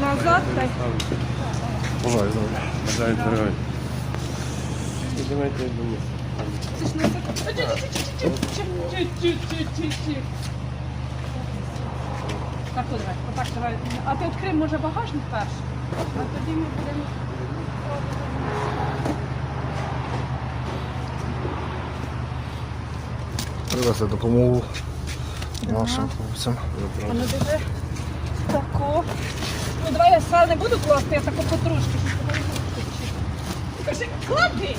Назад та й Давай, давай. Давай, давай. Давайте, я думаю. Це ж не. Так, от давай, отак давай. А ти відкрий, може, багажник перший? А тоді ми будемо... Привезли допомогу нашим хлопцям. А ну диви. Тако. Ну давай я сам не буду класти, я таку потрошки. Кажи, клади!